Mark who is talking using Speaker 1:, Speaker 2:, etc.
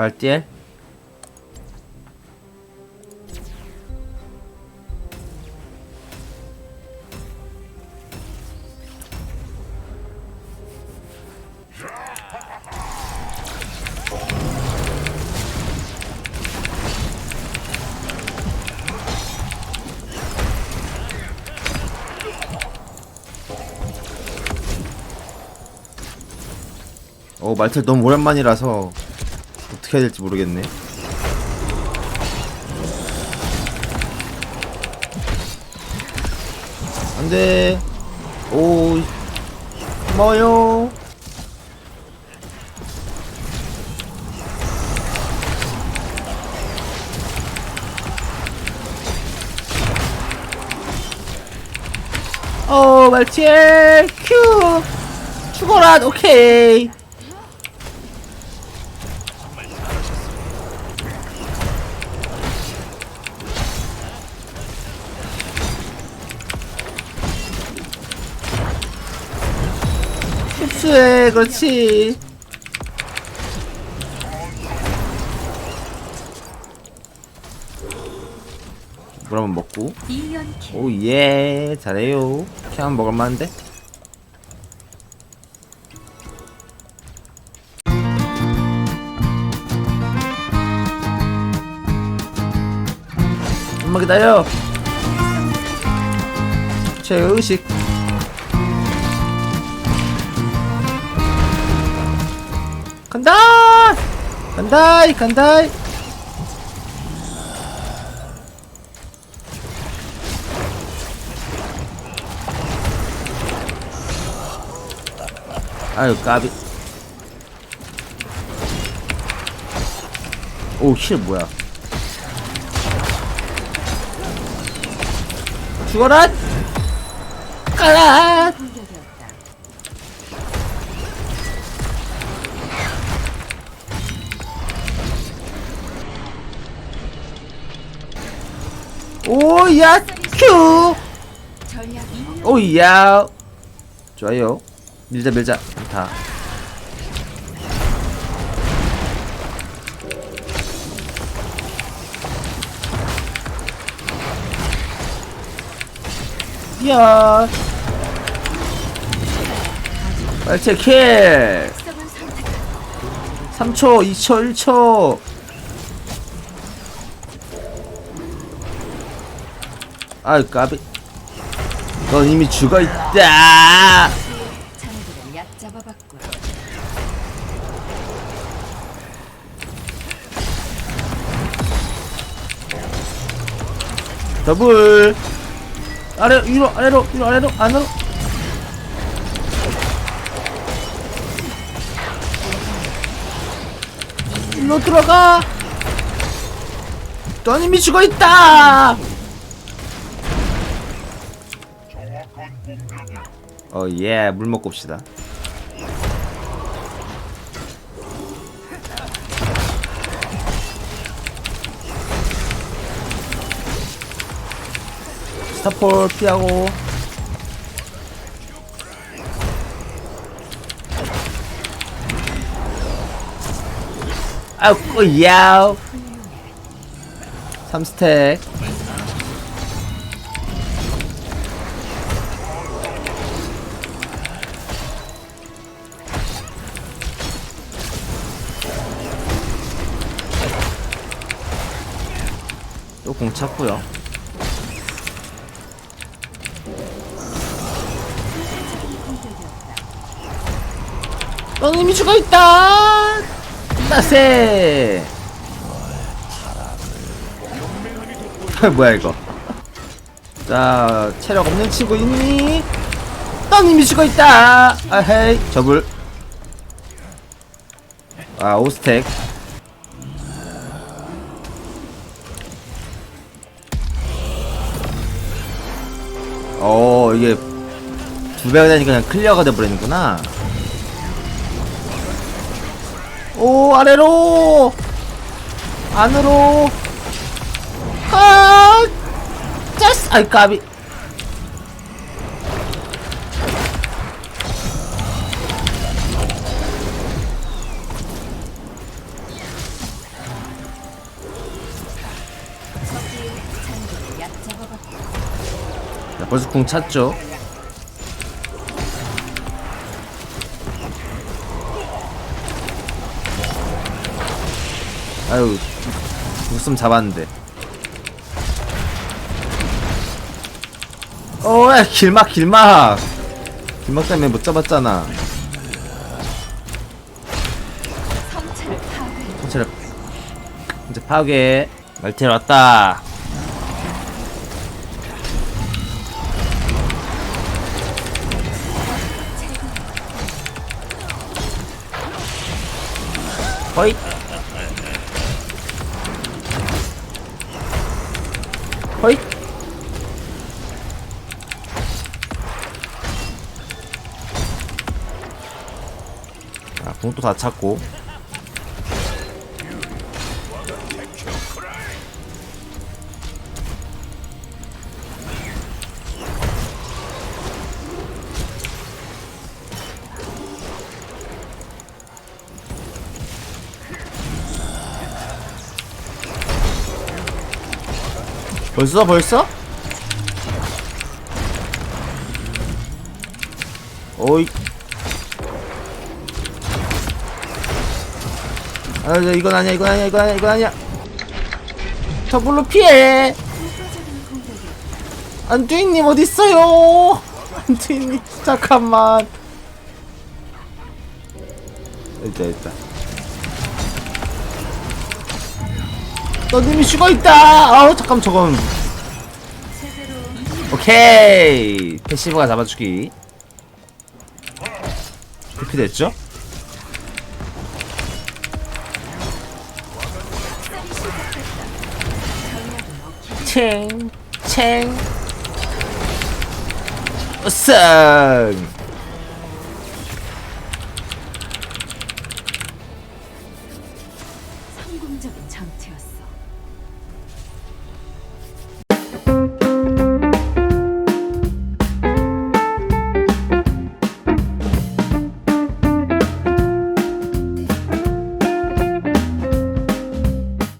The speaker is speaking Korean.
Speaker 1: 말띠엘 어 말틀 너무 오랜만이라서 어떻게 해야 될지 모르겠네. 안돼. 오 고마워요. 어 말티엘 큐 죽어라 오케이 흡수해 그렇지. 물 한번 먹고. 오예. 잘해요. 이렇게 하면 먹을만한데? 엄마 기다려. 제 의식 간다! 간다 간다 아유 까비. 오힐 뭐야? 죽어라! 가라 오야 큐. 오야. 좋아요. 밀자 밀자. 다. 야. 빨리 킬
Speaker 2: 특성을 선택
Speaker 1: 3초 2초 1초 아유 까비. 넌 이미 죽어있다.
Speaker 2: 자네들을 얕잡아봤구나.
Speaker 1: 더블. 아래 위로 아래로 위로 아래로 안으로. 일로 들어가. 넌 이미 죽어있다 어 예 물 먹고 옵시다. 스타폴 피하고. 아우 야우. 3스택 공 찾고요. 넌 이미 죽어있다! 나세! 뭐야 이거? 자 체력 없는 친구 있니? 넌 이미 죽어있다! 아헤이 저불 아 오스텍 어 이게 두 배가 되니까 그냥 클리어가 돼버리는구나. 오 아래로! 안으로! 아 짜스 아이 까비 벌써 궁 찼죠? 아유, 웃음 잡았는데. 어, 야, 길막, 길막! 길막 때문에 못 잡았잖아.
Speaker 2: 성체를 파괴.
Speaker 1: 이제 파괴. 말티엘 왔다. 허잇. 허잇. 아, 공도 다 찾고. 벌써? 벌써? 오이. 아 저, 이건 아니야 이건 아니야 이건 아니야 이건 아니야. 저불로 피해. 안주인님 어딨어요? 안주인님 잠깐만. 있다 있다 너님이 죽어있다. 아우 잠깐 저건. 오케이. 패시브가 잡아주기. 대피 됐죠? 챙챙 우승